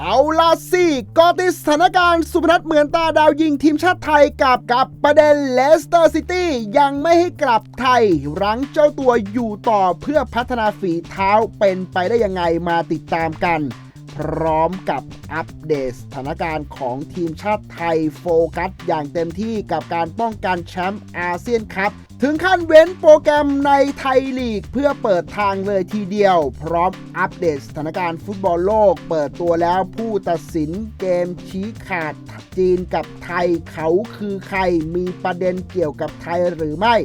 เอาล่ะสิก็ติดสถานการณ์สุพนัทเหมือนตาดาวยิงทีมชาติไทยกับกับประเด็นเลสเตอร์ซิตี้ยังไม่ให้กลับไทย รั้งเจ้าตัวอยู่ต่อเพื่อพัฒนาฝีเท้าเป็นไปได้ยังไงมาติดตามกัน พร้อมกับอัปเดตสถานการณ์ของทีมชาติไทยโฟกัส อย่างเต็มที่กับการป้องกันแชมป์อาเซียนคัพถึงขั้นเว้นโปรแกรมในไทยลีก เพื่อเปิดทางเลยทีเดียว พร้อมอัปเดตสถานการณ์ฟุตบอลโลก เปิดตัวแล้วผู้ตัดสินเกมชี้ขาดจีนกับไทยเขาคือใครมีประเด็นเกี่ยวกับไทยหรือไม่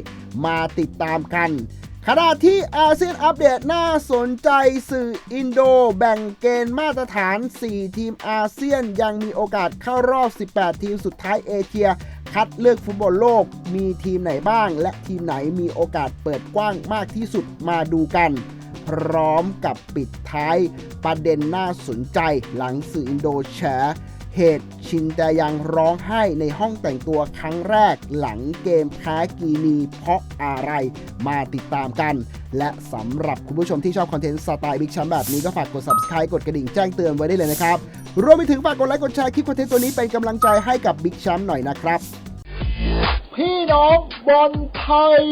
มาติดตามกัน ขณะที่อาเซียนอัปเดตน่าสนใจสื่ออินโดแบ่งเกณฑ์มาตรฐาน 4 ทีมอาเซียนยังมีโอกาสเข้ารอบ 18 ทีมสุดท้ายเอเชีย คัดเลือกฟุตบอลโลก มีทีมไหนบ้าง และทีมไหนมีโอกาสเปิดกว้างมากที่สุดมาดูกัน พร้อมกับปิดท้ายประเด็นน่าสนใจหลังสื่ออินโดแชร์ เหตุชินแต่ยังร้องไห้ในห้องแต่งตัวครั้งแรกหลังเกมแพ้กีนีเพราะอะไรมาติดตามกัน และสำหรับคุณผู้ชมที่ชอบคอนเทนต์สไตล์บิ๊กชัมแบบนี้ก็ฝากกด subscribe กดกระดิ่งแจ้งเตือนไว้ได้เลยนะครับ รวมไปถึงฝากกดไลค์กดแชร์คลิปคอนเทนต์ตัวนี้เป็นกำลังใจให้กับบิ๊กชัมหน่อยนะครับ พี่น้องบอลไทย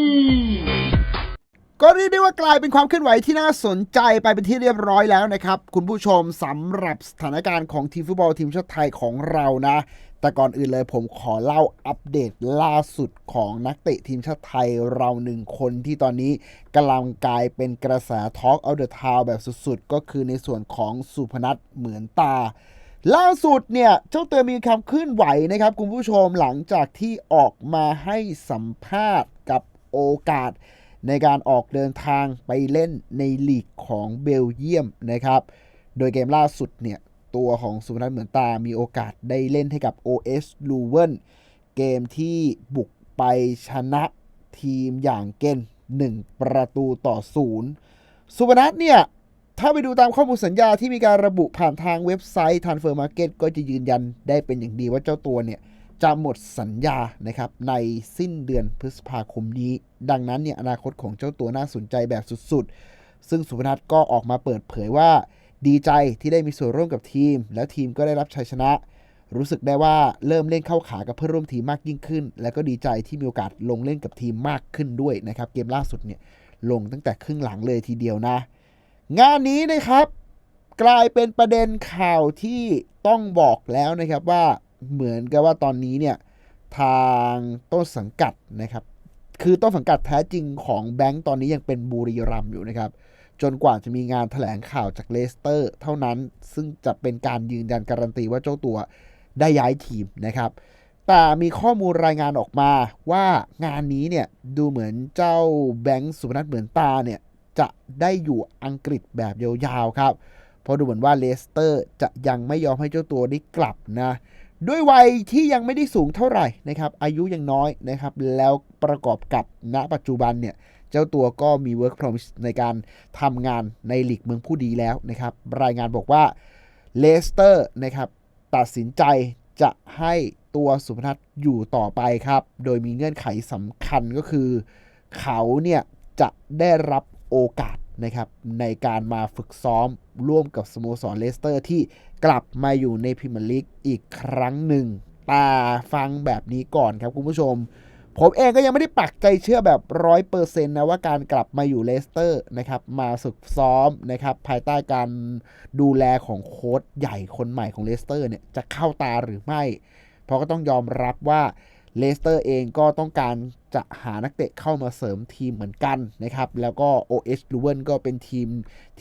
ก็เรียกได้ว่ากลายเป็นความเคลื่อนไหวที่น่าสนใจไปเป็นที่เรียบร้อยแล้วนะครับ คุณผู้ชมสำหรับสถานการณ์ของทีมฟุตบอลทีมชาติไทยของเรานะ แต่ก่อนอื่นเลยผมขอเล่าอัปเดตล่าสุดของนักเตะทีมชาติไทยเราหนึ่งคนที่ตอนนี้กำลังกลายเป็นกระแสทอล์กเอาเดอะทาวแบบสุดๆ ก็คือในส่วนของสุพนัทเหมือนตาล่าสุดเนี่ย เจ้าเตัวมีความเคลื่อนไหวนะครับ คุณผู้ชมหลังจากที่ออกมาให้สัมภาษณ์กับโอกาส ในการออกเดินทางไปเล่นในลีกของเบลเยียมนะครับ โดยเกมล่าสุดเนี่ย ตัวของสุพนัทเหมือนตา มีโอกาสได้เล่นให้กับ OS l u w e n เกมที่บุกไปชนะทีมอย่างเกน1 ประตูต่อศูนย์สุพนัทเนี่ย ถ้าไปดูตามข้อมูลสัญญาที่มีการระบุผ่านทางเว็บไซต์ Transfer Market ก็จะยืนยันได้เป็นอย่างดีว่าเจ้าตัวเนี่ย จะหมดสัญญานะครับในสิ้นเดือนพฤษภาคมนี้ ดังนั้นเนี่ยอนาคตของเจ้าตัวน่าสนใจแบบสุดๆ ซึ่งสุพนัทก็ออกมาเปิดเผยว่า ดีใจที่ได้มีส่วนร่วมกับทีม แล้วทีมก็ได้รับชัยชนะ รู้สึกได้ว่าเริ่มเล่นเข้าขากับเพื่อนร่วมทีมมากยิ่งขึ้น และก็ดีใจที่มีโอกาสลงเล่นกับทีมมากขึ้นด้วยนะครับเกมล่าสุดเนี่ยลงตั้งแต่ครึ่งหลังเลยทีเดียวนะ งานนี้นะครับ กลายเป็นประเด็นข่าวที่ต้องบอกแล้วนะครับว่า เหมือนกับว่าตอนนี้เนี่ยทางต้นสังกัดนะครับ คือต้นสังกัดแท้จริงของแบงก์ตอนนี้ยังเป็นบุรีรัมอยู่นะครับ จนกว่าจะมีงานถแถลงข่าวจากเลสเตอร์ เท่านั้นซึ่งจะเป็นการยืนยันการันตีว่าเจ้าตัวได้ย้ายทีมนะครับ แต่มีข้อมูลรายงานออกมาว่างานนี้เนี่ยดูเหมือนเจ้าแบงก์สุพนัทเหมือนตาเนี่ยจะได้อยู่อังกฤษแบบยาวๆครับ เพราะดูเหมือนว่าเลสเตอร์จะยังไม่ยอมให้เจ้าตัวได้กลับนะ ด้วยวัยที่ยังไม่ได้สูงเท่าไหร่นะครับ อายุยังน้อยนะครับ แล้วประกอบกับณปัจจุบันเนี่ย เจ้าตัวก็มี Work Promise ในการทำงานในหลีกเมืองผู้ดีแล้วนะครับ รายงานบอกว่าเลสเตอร์นะครับตัดสินใจจะให้ตัวสุพนัทอยู่ต่อไปครับ โดยมีเงื่อนไขสำคัญก็คือ เขาเนี่ยจะได้รับโอกาส นะครับในการมาฝึกซ้อมร่วมกับสโมสรเลสเตอร์ที่กลับมาอยู่ในพรีเมียร์ลีกอีกครั้งหนึ่งแต่ฟังแบบนี้ก่อนครับคุณผู้ชม ผมเองก็ยังไม่ได้ปักใจเชื่อแบบร้อยเปอร์เซ็นต์นะว่าการกลับมาอยู่เลสเตอร์นะครับมาฝึกซ้อมนะครับภายใต้การดูแลของโค้ชใหญ่คนใหม่ของเลสเตอร์เนี่ยจะเข้าตาหรือไม่ เพราะก็ต้องยอมรับว่าเลสเตอร์เองก็ต้องการ จะหานักเตะเข้ามาเสริมทีมเหมือนกันนะครับ แล้วก็ OS l u w e n ก็เป็นทีม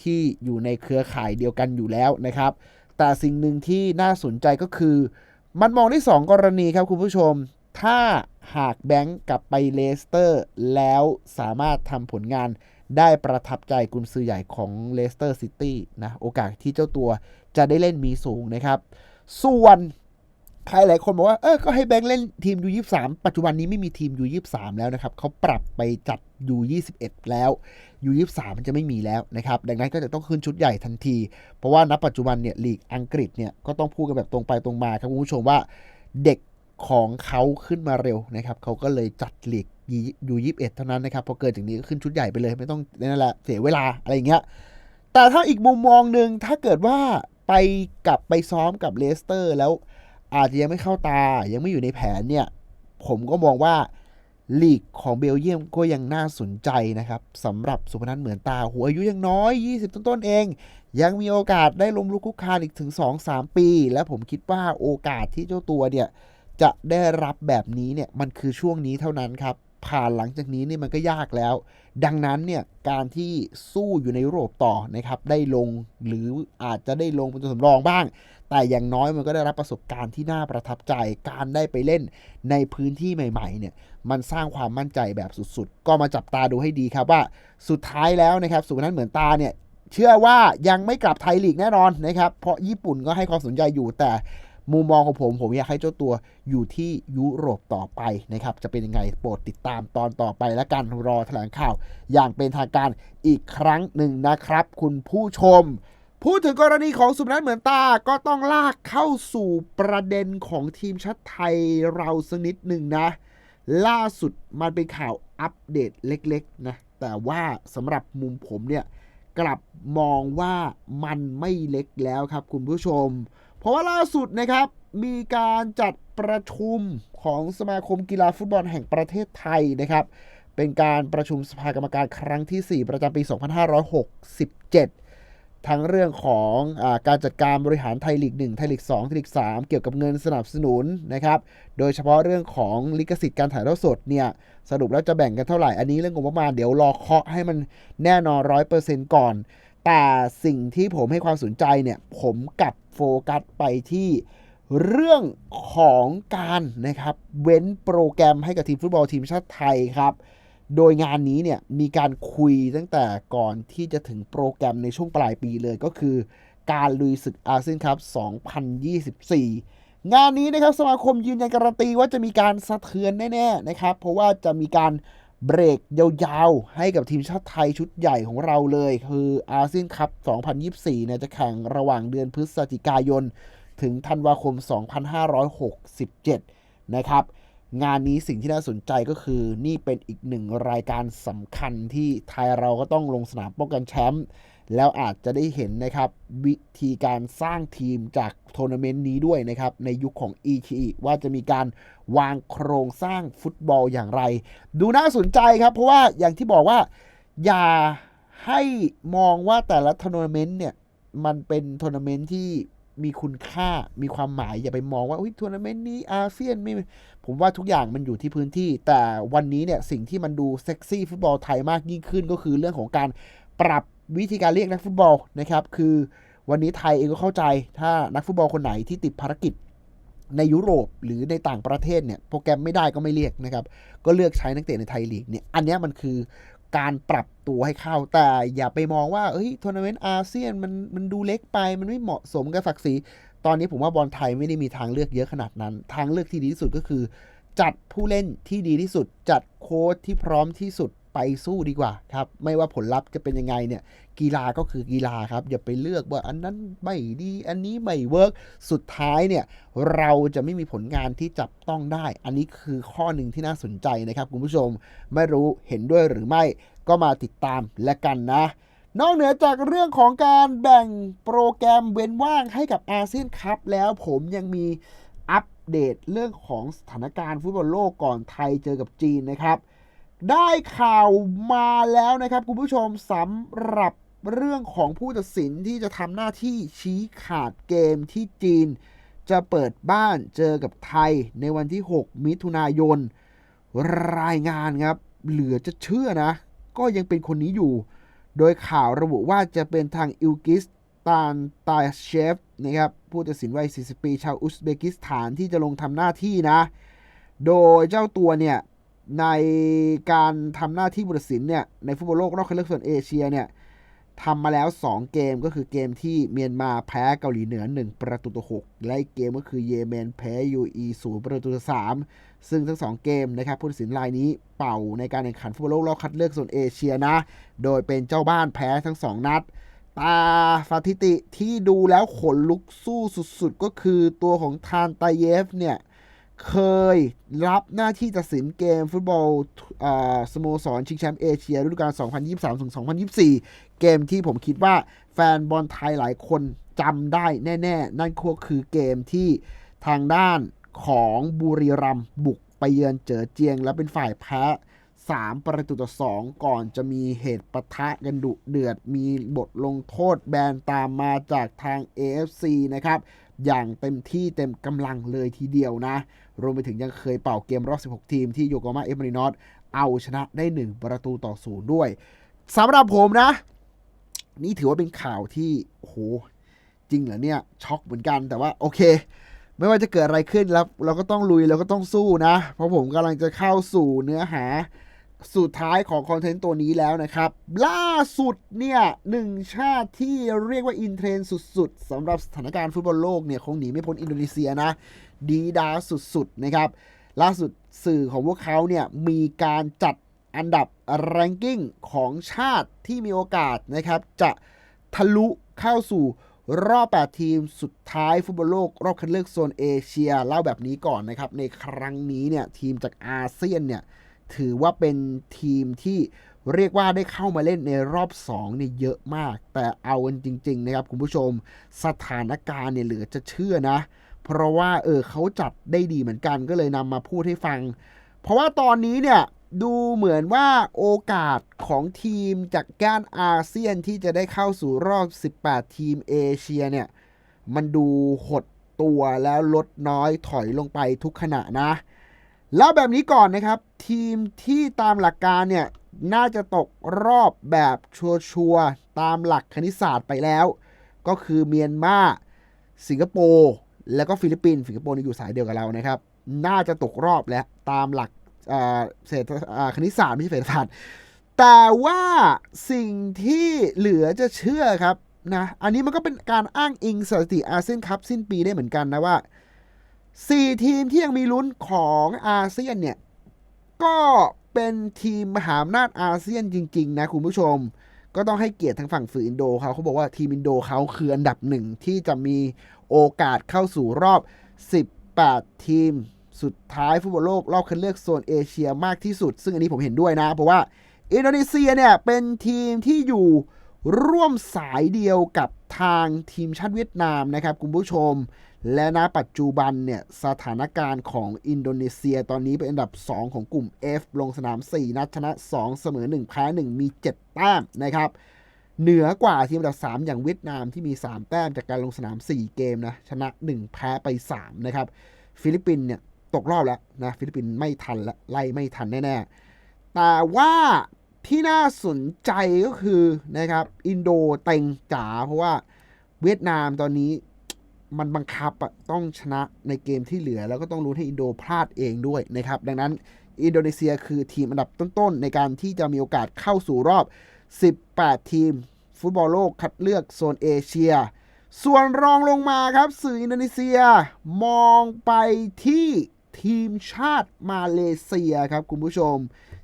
ที่อยู่ในเครือข่ายเดียวกันอยู่แล้วนะครับ แต่สิ่งหนึ่งที่น่าสนใจก็คือ มันมองได้2กรณีครับคุณผู้ชม ถ้าหากแบงก์กลับไปเลสเตอร์ แล้วสามารถทำผลงานได้ประทับใจกุนซือใหญ่ของเลสเตอร์ซิตี้นะ โอกาสที่เจ้าตัวจะได้เล่นมีสูงนะครับ ส่วน ใครหลายคนบอกว่าเออก็ให้แบงค์เล่นทีม U23 ปัจจุบันนี้ไม่มีทีม U23 แล้วนะครับเขาปรับไปจัด U21 แล้ว U23 มันจะไม่มีแล้วนะครับ ดังนั้นก็จะต้องขึ้นชุดใหญ่ทันที เพราะว่าณปัจจุบันเนี่ยลีกอังกฤษเนี่ยก็ต้องพูดกันแบบตรงไปตรงมาครับคุณผู้ชมว่าเด็กของเขาขึ้นมาเร็วนะครับเขาก็เลยจัดลีก U21 เท่านั้นนะครับพอเกิดจากนี้ก็ขึ้นชุดใหญ่ไปเลย ไม่ต้องนั่นแหละเสียเวลาอะไรอย่างเงี้ยแต่ถ้าอีกมุมมองหนึ่งถ้าเกิดว่าไปกลับไปซ้อมกับเลสเตอร์แล้ว อาจจะยังไม่เข้าตา ยังไม่อยู่ในแผนเนี่ย ผมก็มองว่าลีกของเบลเยียมก็ยังน่าสนใจนะครับสำหรับสุพนัทเหมือนตาหัวอายุยังน้อย 20 ต้นๆเอง ยังมีโอกาสได้ลมลุกคุกคานอีกถึง 2-3 ปี และผมคิดว่าโอกาสที่เจ้าตัวเนี่ย จะได้รับแบบนี้เนี่ย มันคือช่วงนี้เท่านั้นครับ ผ่านหลังจากนี้นี่มันก็ยากแล้ว ดังนั้นเนี่ย การที่สู้อยู่ในยุโรปต่อนะครับได้ลงหรืออาจจะได้ลงเป็นตัวสำรองบ้าง แต่อย่างน้อยมันก็ได้รับประสบการณ์ที่น่าประทับใจ การได้ไปเล่นในพื้นที่ใหม่ๆเนี่ย มันสร้างความมั่นใจแบบสุดๆ ก็มาจับตาดูให้ดีครับว่า สุดท้ายแล้วนะครับ สุพนัทเหมือนตาเนี่ย เชื่อว่ายังไม่กลับไทยลีกแน่นอนนะครับ เพราะญี่ปุ่นก็ให้ความสนใจอยู่แต่มุมมองของผมผมอยากให้เจ้าตัวอยู่ที่ยุโรปต่อไปนะครับ จะเป็นยังไงโปรดติดตามตอนต่อไปและกันรอแถลงข่าว อย่างเป็นทางการอีกครั้งหนึ่งนะครับ คุณผู้ชม พูดถึงกรณีของสุพนัทเหมือนตาก็ต้องลากเข้าสู่ประเด็นของทีมชาติไทยเราสักนิดหนึ่งนะ ล่าสุดมันเป็นข่าวอัปเดตเล็กๆนะ แต่ว่าสำหรับมุมผมเนี่ย กลับมองว่ามันไม่เล็กแล้วครับคุณผู้ชม เพราะว่าล่าสุดนะครับ มีการจัดประชุมของสมาคมกีฬาฟุตบอลแห่งประเทศไทยนะครับ เป็นการประชุมสภากรรมการครั้งที่ 4 ประจำปี 2567 ทั้งเรื่องของอการจัดการบริหารไทยลีก1ไทยลีก2ไทยลีก3 เกี่ยวกับเงินสนับสนุนนะครับ โดยเฉพาะเรื่องของลิขสิทธิ์การถ่ายทอดสดเนี่ยสรุปแล้วจะแบ่งกันเท่าไหร่ อันนี้เรื่องงบประมาณเดี๋ยวรอเคาะให้มันแน่นอนร้อยเปอร์เซ็นต์ก่อน แต่สิ่งที่ผมให้ความสนใจเนี่ยผมกลับโฟกัสไปที่เรื่องของการนะครับเว้นโปรแกรมให้กับทีมฟุตบอลทีมชาติไทยครับ โดยงานนี้เนี่ยมีการคุยตั้งแต่ก่อนที่จะถึงโปรแกรมในช่วงปลายปีเลยก็คือ การลุยศึกอาเซียนคัพ2024 งานนี้นะครับสมาคมยืนยันการันตีว่าจะมีการสะเทือนแน่ๆนะครับ เพราะว่าจะมีการเบรกยาวๆ ให้กับทีมชาติไทยชุดใหญ่ของเราเลย คืออาเซียนคัพ 2024 เนี่ยจะแข่งระหว่างเดือนพฤศจิกายน ถึงธันวาคม 2567 นะครับ งานนี้สิ่งที่น่าสนใจก็คือนี่เป็นอีกหนึ่งรายการสำคัญที่ไทยเราก็ต้องลงสนามป้องกันแชมป์แล้วอาจจะได้เห็นนะครับวิธีการสร้างทีมจากทัวร์นาเมนต์นี้ด้วยนะครับในยุคของ e k ว่าจะมีการวางโครงสร้างฟุตบอลอย่างไร ดูน่าสนใจครับ เพราะว่าอย่างที่บอกว่าอย่าให้มองว่าแต่ละทัวร์นาเมนต์เนี่ยมันเป็นทัวร์นาเมนต์ที่ มีคุณค่ามีความหมายอย่าไปมองว่าทัวร์นาเมนต์นี้อาเซียนไม่ผมว่าทุกอย่างมันอยู่ที่พื้นที่ แต่วันนี้เนี่ยสิ่งที่มันดูเซ็กซี่ฟุตบอลไทยมากยิ่งขึ้นก็คือเรื่องของการปรับวิธีการเรียกนักฟุตบอลนะครับ คือวันนี้ไทยเองก็เข้าใจ ถ้านักฟุตบอลคนไหนที่ติดภารกิจในยุโรปหรือในต่างประเทศเนี่ยโปรแกรมไม่ได้ก็ไม่เรียกนะครับ ก็เลือกใช้นักเตะในไทยลีกเนี่ยอันนี้มันคือ การปรับตัวให้เข้าแต่อย่าไปมองว่าเฮ้ยทัวร์นาเมนต์อาเซียนมันมันดูเล็กไป มันไม่เหมาะสมกับศักดิ์ศรีตอนนี้ผมว่าบอลไทยไม่ได้มีทางเลือกเยอะขนาดนั้น ทางเลือกที่ดีที่สุดก็คือ จัดผู้เล่นที่ดีที่สุด จัดโค้ชที่พร้อมที่สุด ไปสู้ดีกว่าครับ ไม่ว่าผลลัพธ์จะเป็นยังไงเนี่ย กีฬาก็คือกีฬาครับ อย่าไปเลือกว่าอันนั้นไม่ดี อันนี้ไม่เวิร์กสุดท้ายเนี่ย เราจะไม่มีผลงานที่จับต้องได้ อันนี้คือข้อหนึ่งที่น่าสนใจนะครับคุณผู้ชมไม่รู้เห็นด้วยหรือไม่ก็มาติดตามและกันนะนอกเหนือจากเรื่องของการแบ่งโปรแกรมเว้นว่างให้กับอาเซียนคัพแล้วผมยังมีอัปเดตเรื่องของสถานการณ์ฟุตบอลโลกก่อนไทยเจอกับจีนนะครับ ได้ข่าวมาแล้วนะครับ คุณผู้ชมสำหรับเรื่องของผู้ตัดสินที่จะทำหน้าที่ชี้ขาดเกมที่จีน จะเปิดบ้านเจอกับไทยในวันที่ 6 มิถุนายน รายงานครับ เหลือจะเชื่อนะ ก็ยังเป็นคนนี้อยู่ โดยข่าวระบุว่าจะเป็นทางอิลกิสตานตาเชฟนะครับผู้ตัดสินวัย 40 ปี ชาวอุซเบกิสถานที่จะลงทำหน้าที่นะ โดยเจ้าตัวเนี่ย ในการทำหน้าที่ผู้ตัดสินเนี่ยในฟุตบอลโลกรอบคัดเลือกโซนเอเชียเนี่ยทำมาแล้ว 2 เกมก็คือเกมที่เมียนมาแพ้เกาหลีเหนือ 1 ประตูต่อ6และเกมก็คือเยเมนแพ้ยูอีศูนย์ประตูต่อ3ซึ่งทั้ง 2 เกมนะครับผู้ตัดสินรายนี้เป่าในการแข่งขันฟุตบอลโลกรอบคัดเลือกโซนเอเชียนะ โดยเป็นเจ้าบ้านแพ้ทั้ง 2 นัดตาสถิติที่ดูแล้วขนลุกสู้สุดๆ ก็คือตัวของทานตาเยฟเนี่ย เคยรับหน้าที่ตัดสินเกมฟุตบอลอ่าสโมสรชิงแชมป์เอเชียฤดูกาล 2023-2024 เกมที่ผมคิดว่าแฟนบอลไทยหลายคนจำได้แน่ ๆ นั่นก็คือเกมที่ทางด้านของบุรีรัมย์บุกไปเยือนเจอเจียง และเป็นฝ่ายแพ้ 3 ประตูต่อ 2 ก่อนจะมีเหตุปะทะกันดุเดือด มีบทลงโทษแบนตามมาจากทาง AFC นะครับ อย่างเต็มที่เต็มกำลังเลยทีเดียวนะ รวมไปถึงยังเคยเป่าเกมรอบ 16 ทีมที่โยโกมาเอฟมารินอสเอาชนะได้ 1 ประตูต่อศูนย์ด้วยสำหรับผมนะ นี่ถือว่าเป็นข่าวที่โอ้โหจริงเหรอเนี่ยช็อกเหมือนกันแต่ว่าโอเค ไม่ว่าจะเกิดอะไรขึ้นแล้วเราก็ต้องลุยเราก็ต้องสู้นะ เพราะผมกำลังจะเข้าสู่เนื้อหา สุดท้ายของคอนเทนต์ตัวนี้แล้วนะครับ ล่าสุดเนี่ยหนึ่งชาติที่เรียกว่าอินเทรนด์สุดๆสำหรับสถานการณ์ฟุตบอลโลกเนี่ยคงหนีไม่พ้นอินโดนีเซียนะ ดีดาสุดๆนะครับล่าสุดสื่อของพวกเขาเนี่ยมีการจัดอันดับ ranking ของชาติที่มีโอกาสนะครับ จะทะลุเข้าสู่รอบ 8 ทีมสุดท้ายฟุตบอลโลก รอบคัดเลือกโซนเอเชีย เล่าแบบนี้ก่อนนะครับ ในครั้งนี้เนี่ยทีมจากอาเซียนเนี่ย ถือว่าเป็นทีมที่เรียกว่าได้เข้ามาเล่นในรอบ2เนี่ยเยอะมาก แต่เอากันจริง ๆ นะครับ คุณผู้ชมสถานการณ์เนี่ยเหลือจะเชื่อนะ เพราะว่าเออเขาจัดได้ดีเหมือนกันก็เลยนำมาพูดให้ฟัง เพราะว่าตอนนี้เนี่ยดูเหมือนว่าโอกาสของทีมจากก้านอาเซียนที่จะได้เข้าสู่รอบ 18 ทีมเอเชียเนี่ยมันดูหดตัวแล้วลดน้อยถอยลงไปทุกขณะนะ แล้วแบบนี้ก่อนนะครับ ทีมที่ตามหลักการเนี่ย น่าจะตกรอบแบบชัวร์ๆตามหลักคณิตศาสตร์ไปแล้ว ก็คือเมียนมาสิงคโปร์แล้วก็ฟิลิปปินส์สิงคโปร์นี่อยู่สายเดียวกับเรานะครับ น่าจะตกรอบแล้วตามหลักเศรษฐคณิตศาสตร์ไม่ใช่เศรษฐศาสตร์แต่ว่าสิ่งที่เหลือจะเชื่อครับนะอันนี้มันก็เป็นการอ้างอิงสถิติอาเซียนคัพสิ้นปีได้เหมือนกันนะว่า 4 ทีมที่ยังมีลุ้นของอาเซียนเนี่ย ก็เป็นทีมมหาอำนาจอาเซียนจริง ๆ นะคุณผู้ชม ก็ต้องให้เกียรติทางฝั่งฝืออินโดเขาเขาบอกว่าทีมอินโดเขาคืออันดับหนึ่งที่จะมีโอกาสเข้าสู่รอบ 18 ทีมสุดท้ายฟุตบอลโลกรอบคัดเลือกโซนเอเชียมากที่สุด ซึ่งอันนี้ผมเห็นด้วยนะ เพราะว่าอินโดนีเซียเนี่ยเป็นทีมที่อยู่ร่วมสายเดียวกับทางทีมชาติเวียดนามนะครับคุณผู้ชม และณปัจจุบันเนี่ยสถานการณ์ของอินโดนีเซียตอนนี้เป็นอันดับ 2 ของกลุ่ม F ลงสนาม 4 นัดชนะ 2 เสมอ 1 แพ้ 1 มี 7 แต้มนะครับเหนือกว่าทีมอันดับ 3 อย่างเวียดนามที่มี 3 แต้มจากการลงสนาม 4 เกมนะชนะ 1 แพ้ไป 3 นะครับ ฟิลิปปินเนี่ยตกรอบแล้วนะฟิลิปปินไม่ทันละไล่ไม่ทันแน่ๆ แต่ว่าที่น่าสนใจก็คือนะครับอินโดเต็งจ๋าเพราะว่าเวียดนามตอนนี้ มันบังคับต้องชนะในเกมที่เหลือ แล้วก็ต้องรู้ให้อินโดพลาดเองด้วยนะครับ ดังนั้นอินโดนีเซียคือทีมอันดับต้นๆ ในการที่จะมีโอกาสเข้าสู่รอบ 18 ทีม ฟุตบอลโลกคัดเลือกโซนเอเชีย ส่วนรองลงมาครับ สื่ออินโดนีเซียมองไปที่ทีมชาติมาเลเซียครับคุณผู้ชม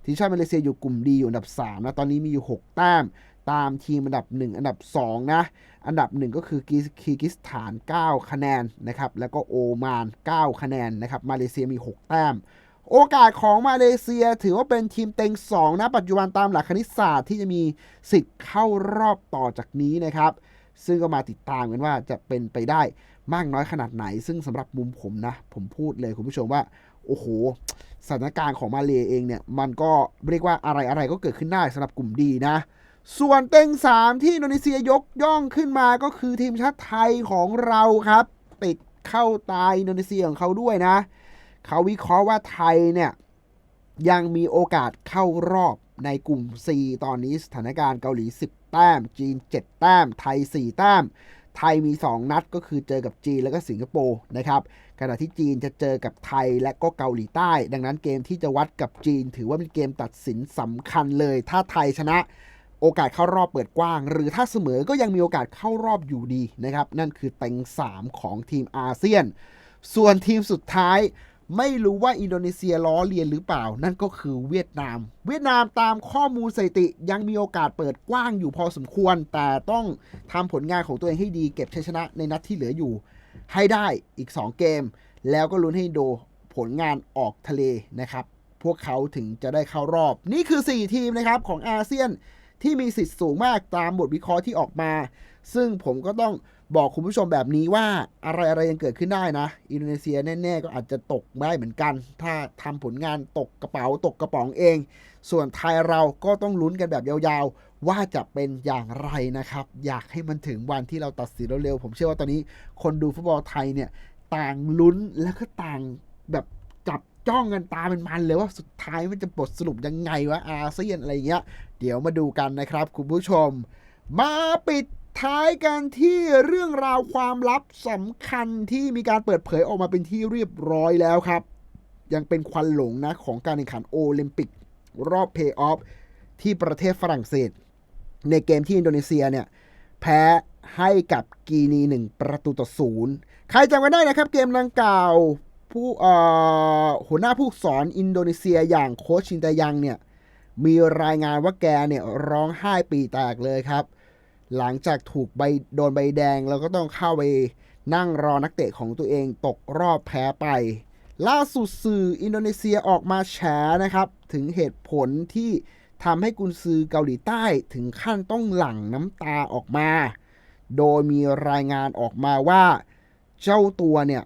ทีมชาติมาเลเซียอยู่กลุ่มดีอยู่อันดับ 3 นะ ตอนนี้มีอยู่ 6 แต้ม ตามทีมอันดับ 1 อันดับ 2 นะ อันดับ1ก็คือคีร์กิสถาน 9 คะแนนนะครับ แล้วก็โอมาน 9 คะแนนนะครับ มาเลเซียมี 6 แต้ม โอกาสของมาเลเซียถือว่าเป็นทีมเต็ง 2 นะ ปัจจุบันตามหลักคณิตศาสตร์ที่จะมีสิทธิ์เข้ารอบต่อจากนี้นะครับ ซึ่งก็มาติดตามกันว่าจะเป็นไปได้มากน้อยขนาดไหน ซึ่งสำหรับมุมผมนะ ผมพูดเลยคุณผู้ชมว่า โอ้โห สถานการณ์ของมาเลเองเนี่ย มันก็เรียกว่าอะไรอะไรก็เกิดขึ้นได้สำหรับกลุ่มดีนะ ส่วนเต็ง3ที่อินโดนีเซียยกย่องขึ้นมาก็คือทีมชาติไทยของเราครับ ติดเข้าตายอินโดนีเซียของเขาด้วยนะ เขาวิเคราะห์ว่าไทยเนี่ย ยังมีโอกาสเข้ารอบในกลุ่ม C ตอนนี้สถานการณ์เกาหลี 10 แต้ม จีน 7 แต้ม ไทย 4 แต้ม ไทยมี 2 นัดก็คือเจอกับจีนแล้วก็สิงคโปร์นะครับขณะที่จีนจะเจอกับไทยและก็เกาหลีใต้ ดังนั้นเกมที่จะวัดกับจีน ถือว่าเป็นเกมตัดสินสำคัญเลย ถ้าไทยชนะ โอกาสเข้ารอบเปิดกว้าง หรือถ้าเสมอก็ยังมีโอกาสเข้ารอบอยู่ดีนะครับ นั่นคือเต็ง 3 ของทีมอาเซียน ส่วนทีมสุดท้ายไม่รู้ว่าอินโดนีเซียล้อเลียนหรือเปล่า นั่นก็คือเวียดนาม เวียดนามตามข้อมูลสถิติยังมีโอกาสเปิดกว้างอยู่พอสมควร แต่ต้องทำผลงานของตัวเองให้ดีเก็บชัยชนะในนัดที่เหลืออยู่ ให้ได้อีก 2 เกม แล้วก็ลุ้นให้โดผลงานออกทะเลนะครับ พวกเขาถึงจะได้เข้ารอบ นี่คือ 4 ทีมนะครับของอาเซียน ที่มีสิทธิ์สูงมากตามบทวิเคราะห์ที่ออกมา ซึ่งผมก็ต้องบอกคุณผู้ชมแบบนี้ว่าอะไรอะไรยังเกิดขึ้นได้นะ อินโดนีเซียแน่ๆก็อาจจะตกได้เหมือนกัน ถ้าทำผลงานตกกระเป๋าตกกระป๋องเอง ส่วนไทยเราก็ต้องลุ้นกันแบบยาวๆ ว่าจะเป็นอย่างไรนะครับ อยากให้มันถึงวันที่เราตัดสินเร็วๆผมเชื่อว่าตอนนี้ คนดูฟุตบอลไทยเนี่ยต่างลุ้นแล้วก็ต่างแบบ จ้องกันตาเป็นมันเลยว่าสุดท้ายมันจะบทสรุปยังไงวะอาเซียนอะไรเงี้ย เดี๋ยวมาดูกันนะครับคุณผู้ชม มาปิดท้ายกันที่เรื่องราวความลับสำคัญที่มีการเปิดเผยออกมาเป็นที่เรียบร้อยแล้วครับ ยังเป็นควันหลงนะของการแข่งขันโอลิมปิก รอบเพย์ออฟที่ประเทศฝรั่งเศส ในเกมที่อินโดนีเซียเนี่ยแพ้ให้กับกีนีหนึ่งประตูต่อศูนย์ใครจำกันได้นะครับเกมดังกล่าว ผู้อ่อหัวหน้าผู้สอนอินโดนีเซียอย่างโค้ชชินตายังเนี่ยมีรายงานว่าแกเนี่ยร้องไห้ปีแตกเลยครับ หลังจากถูกใบโดนใบแดงแล้วก็ต้องเข้าไปนั่งรอนักเตะของตัวเองตกรอบแพ้ไป ล่าสุดสื่ออินโดนีเซียออกมาแฉนะครับ ถึงเหตุผลที่ทำให้กุนซือเกาหลีใต้ถึงขั้นต้องหลั่งน้ำตาออกมา โดยมีรายงานออกมาว่า เจ้าตัวเนี่ย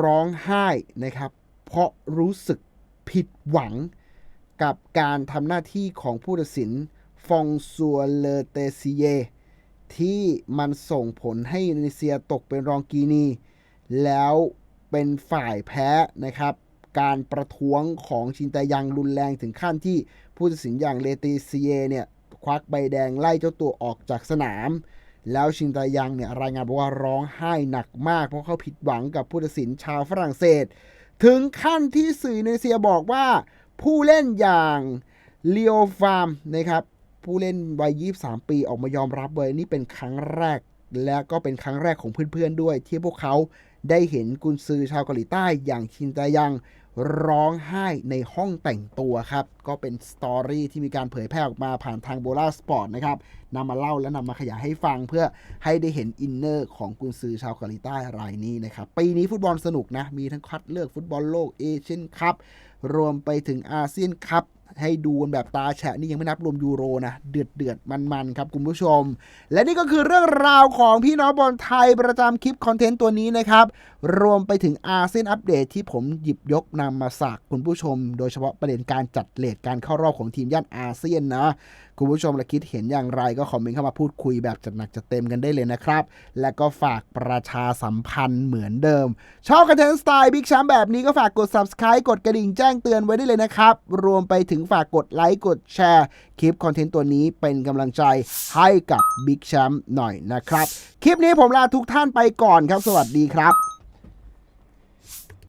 ร้องไห้นะครับ เพราะรู้สึกผิดหวังกับการทำหน้าที่ของผู้ตัดสินฟองซัวเลเตซิเย ที่มันส่งผลให้อินโดนีเซียตกเป็นรองกีนี แล้วเป็นฝ่ายแพ้นะครับ การประท้วงของชินตายังรุนแรงถึงขั้นที่ผู้ตัดสินอย่างเลติซีเยเนี่ย ควักใบแดงไล่เจ้าตัวออกจากสนาม แล้วชินตายังเนี่ยรายงานบอกว่าร้องไห้หนักมาก เพราะเขาผิดหวังกับผู้ตัดสินชาวฝรั่งเศส ถึงขั้นที่สื่ออินเซียบอกว่า ผู้เล่นอย่างเลโอฟาร์มนะครับผู้เล่นวัย 23 ปีออกมายอมรับเลยนี่เป็นครั้งแรก และก็เป็นครั้งแรกของเพื่อนๆด้วย ที่พวกเขาได้เห็นกุนซือชาวเกาหลีใต้อย่างชินตายัง ร้องไห้ในห้องแต่งตัวครับ ก็เป็นสตอรี่ที่มีการเผยแพร่ออกมาผ่านทางโบลาสปอร์ตนะครับนำมาเล่าและนำมาขยายให้ฟังเพื่อให้ได้เห็นอินเนอร์ของกุนซือชาวเกาหลีใต้รายนี้นะครับ ปีนี้ฟุตบอลสนุกนะ มีทั้งคัดเลือกฟุตบอลโลกเอเชียนคัพรวมไปถึงอาเซียนคัพ ให้ดูกันแบบตาแฉะนี่ยังไม่นับรวมยูโรนะเดือดเดือดมันๆครับคุณผู้ชม และนี่ก็คือเรื่องราวของพี่น้องบอลไทยประจำคลิปคอนเทนต์ตัวนี้นะครับ รวมไปถึงอาเซียนอัปเดตที่ผมหยิบยกนำมาฝากคุณผู้ชม โดยเฉพาะประเด็นการจัดเลดการเข้ารอบของทีมย่านอาเซียนนะคุณผู้ชมละคิดเห็นอย่างไรก็คอมเมนต์เข้ามาพูดคุยแบบจัดหนักจัดเต็มกันได้เลยนะครับ และก็ฝากประชาสัมพันธ์เหมือนเดิม ชอบคอนเทนต์สไตล์บิ๊กแชมป์แบบนี้ก็ฝากกด subscribe กดกระดิ่งแจ้งเตือนไว้ได้เลยนะครับ รวมไปถึงฝากกดไลค์กดแชร์คลิปคอนเทนต์ตัวนี้เป็นกำลังใจให้กับบิ๊กแชมป์หน่อยนะครับ คลิปนี้ผมลาทุกท่านไปก่อนครับ สวัสดีครับ